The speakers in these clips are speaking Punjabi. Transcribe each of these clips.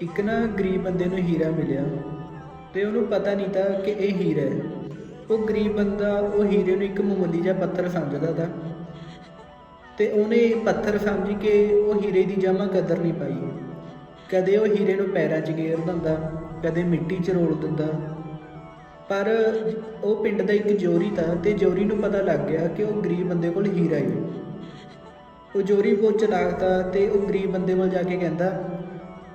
ਇੱਕ ਨਾ ਗਰੀਬ ਬੰਦੇ ਨੂੰ ਹੀਰਾ ਮਿਲਿਆ ਤੇ ਉਹਨੂੰ ਪਤਾ ਨਹੀਂ ਤਾਂ ਕਿ ਇਹ ਹੀਰਾ ਹੈ। ਉਹ ਗਰੀਬ ਬੰਦਾ, ਉਹ ਹੀਰੇ ਨੂੰ ਇੱਕ ਮਾਮੂਲੀ ਜਿਹਾ ਪੱਥਰ ਸਮਝਦਾ ਤਾ। ਤੇ ਉਹਨੇ ਇਹ ਪੱਥਰ ਸਮਝ ਕੇ ਉਹ ਹੀਰੇ ਦੀ ਜਮਾ ਕਦਰ ਨਹੀਂ ਪਾਈ। ਕਦੇ ਉਹ ਹੀਰੇ ਨੂੰ ਪੈਰਾਂ 'ਚ ਗੇਰ ਦਿੰਦਾ, ਕਦੇ ਮਿੱਟੀ 'ਚ ਰੋਲ ਦਿੰਦਾ। ਪਰ ਉਹ ਪਿੰਡ ਦਾ ਇੱਕ ਜੋਰੀ ਤਾ ਤੇ ਜੋਰੀ ਨੂੰ ਪਤਾ ਲੱਗ ਗਿਆ ਕਿ ਉਹ ਗਰੀਬ ਬੰਦੇ ਕੋਲ ਹੀਰਾ ਹੈ ਉਹ ਜੋਰੀ ਬਹੁਤ ਚਲਾਕ ਤਾ ਤੇ ਉਹ ਗਰੀਬ ਬੰਦੇ ਕੋਲ ਜਾ ਕੇ ਕਹਿੰਦਾ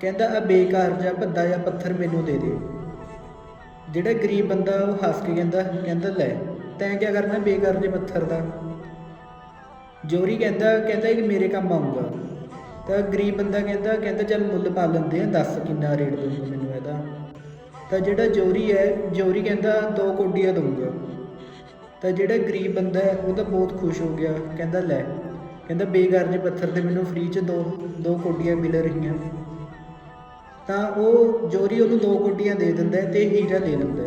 ਕਹਿੰਦਾ ਆ ਬੇਕਾਰ ਜਿਹਾ ਭੱਦਾ ਜਾਂ ਪੱਥਰ ਮੈਨੂੰ ਦੇ ਦੇ ਜਿਹੜਾ ਗਰੀਬ ਬੰਦਾ ਉਹ ਹੱਸ ਕੇ ਕਹਿੰਦਾ ਕਹਿੰਦਾ ਲੈ, ਤੈਂ ਕੀ ਕਰਨਾ ਬੇਕਾਰ ਜਿਹੇ ਪੱਥਰ ਦਾ? ਜੋਰੀ ਕਹਿੰਦਾ ਕਹਿੰਦਾ ਕਿ ਮੇਰੇ ਕੰਮ ਆਊਗਾ। ਤਾਂ ਗਰੀਬ ਬੰਦਾ ਕਹਿੰਦਾ ਕਹਿੰਦਾ ਚੱਲ ਮੁੱਲ ਪਾ ਲੈਂਦੇ ਆ, ਦੱਸ ਕਿੰਨਾ ਰੇਟ ਦਊਗਾ ਮੈਨੂੰ ਇਹਦਾ? ਤਾਂ ਜਿਹੜਾ ਜੋਰੀ ਹੈ, ਜੋਰੀ ਕਹਿੰਦਾ, ਦੋ ਕੋਡੀਆਂ ਦਊਗਾ। ਤਾਂ ਜਿਹੜਾ ਗਰੀਬ ਬੰਦਾ ਹੈ, ਉਹ ਤਾਂ ਬਹੁਤ ਖੁਸ਼ ਹੋ ਗਿਆ, ਕਹਿੰਦਾ, ਲੈ, ਕਹਿੰਦਾ ਬੇਕਾਰ ਪੱਥਰ ਤੇ ਮੈਨੂੰ ਫ੍ਰੀ ਚ ਦੋ ਦੋ ਕੋਡੀਆਂ ਮਿਲ ਰਹੀਆਂ। ਤਾਂ ਉਹ ਜੋਰੀ ਉਹਨੂੰ ਦੋ ਕੋਡੀਆਂ ਦੇ ਦਿੰਦਾ ਹੈ ਤੇ ਹੀਰਾ ਲੈ ਲੈਂਦਾ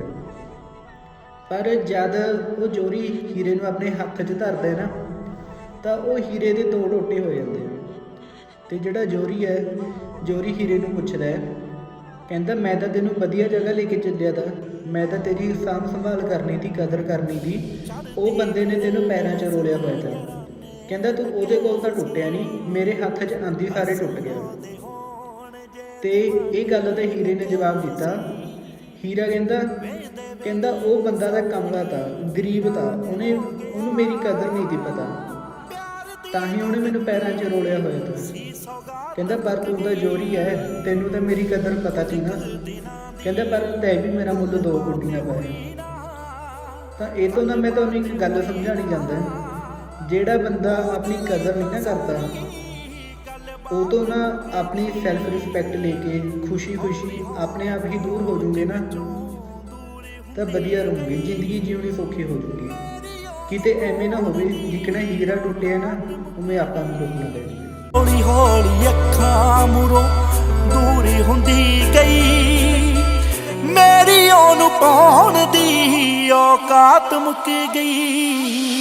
ਪਰ ਜਦ ਉਹ ਜੋਰੀ ਹੀਰੇ ਨੂੰ ਆਪਣੇ ਹੱਥ 'ਚ ਧਰਦਾ ਹੈ ਨਾ, ਤਾਂ ਉਹ ਹੀਰੇ ਦੇ ਦੋ ਟੋਟੇ ਹੋ ਜਾਂਦੇ ਆ ਤੇ ਜਿਹੜਾ ਜੋਰੀ ਹੈ, ਜੋਰੀ ਹੀਰੇ ਨੂੰ ਪੁੱਛਦਾ ਹੈ, ਕਹਿੰਦਾ, ਮੈਂ ਤਾਂ ਤੈਨੂੰ ਵਧੀਆ ਜਗ੍ਹਾ ਲੈ ਕੇ ਚੱਲਿਆ ਤਾ, ਮੈਂ ਤਾਂ ਤੇਰੀ ਸਾਂਭ ਸੰਭਾਲ ਕਰਨੀ ਦੀ, ਕਦਰ ਕਰਨੀ ਦੀ, ਉਹ ਬੰਦੇ ਨੇ ਤੈਨੂੰ ਪੈਰਾਂ 'ਚ ਰੋਲਿਆ ਹੋਇਆ ਤਾ। ਕਹਿੰਦਾ, ਤੂੰ ਉਹਦੇ ਕੋਲ ਤਾਂ ਟੁੱਟਿਆ ਨਹੀਂ, ਮੇਰੇ ਹੱਥ 'ਚ ਆਂਦੀ ਸਾਰੇ ਟੁੱਟ ਗਿਆ। ਤੇ ਇਹ ਗੱਲ ਤੇ ਹੀਰੇ ਨੇ ਜਵਾਬ ਦਿੱਤਾ। ਹੀਰਾ ਕਹਿੰਦਾ ਕਹਿੰਦਾ ਉਹ ਬੰਦਾ ਤਾਂ ਕਮਲਾ ਤਾ, ਗਰੀਬ ਤਾ, ਉਹਨੇ, ਉਹਨੂੰ ਮੇਰੀ ਕਦਰ ਨਹੀਂ ਦੀ ਪਤਾ। ਤਾਂ ਹੀ ਉਹਨੇ ਮੈਨੂੰ ਪੈਰਾਂ 'ਚ ਰੋਲਿਆ ਹੋਇਆ ਤਾ। ਕਹਿੰਦਾ, ਪਰ ਤੂੰ ਤਾਂ ਜੋਰੀ ਹੈ ਤੈਨੂੰ ਤਾਂ ਮੇਰੀ ਕਦਰ ਪਤਾ ਸੀ ਨਾ। ਕਹਿੰਦਾ, ਪਰ ਤੈ ਵੀ ਮੇਰਾ ਮੁੱਲ ਦੋ ਗੁੱਡੀਆਂ ਪਾਏ ਤਾਂ ਇਹ ਤੋਂ ਨਾ ਮੈਂ ਤੁਹਾਨੂੰ ਇੱਕ ਗੱਲ ਸਮਝਾਣੀ ਜਾਂਦਾ ਜਿਹੜਾ ਬੰਦਾ ਆਪਣੀ ਕਦਰ ਨਹੀਂ ਨਾ ਕਰਦਾ ਉਹ ਤੋਂ ਨਾ ਆਪਣੀ ਸੈਲਫ ਰਿਸਪੈਕਟ ਲੈ ਕੇ ਖੁਸ਼ੀ-ਖੁਸ਼ੀ ਆਪਣੇ ਆਪ ਹੀ ਦੂਰ ਹੋ ਜੂਗੇ ਨਾ, ਤਾਂ ਵਧੀਆ ਰਹੂਗੀ, ਜ਼ਿੰਦਗੀ ਜਿਉਣੀ ਸੌਖੀ ਹੋ ਜੂਗੀ। ਕਿਤੇ ਐਵੇਂ ਨਾ ਹੋਵੇ, ਜਿਕਣਾ ਹੀਰਾ ਟੁੱਟਿਆ ਨਾ, ਉਵੇਂ ਆਪਾਂ ਨੂੰ ਡੁੱਬਣਾ ਪੈ ਹੌਲੀ ਹੌਲੀ ਅੱਖਾਂ ਮੁਰੋ ਦੂਰੀ ਹੁੰਦੀ ਗਈ। ਮੇਰੀ ਉਹਨੂੰ ਪਾਉਣ ਦੀ ਔਕਾਤ ਮੁੱਕ ਗਈ।